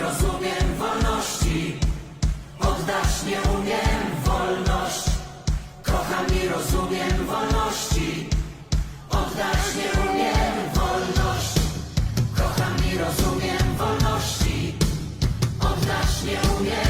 rozumiem wolności. Oddasz nie umiem wolność. Kocham i rozumiem wolności. Oddasz nie umiem wolność. Kocham i rozumiem wolności. Oddasz nie umiem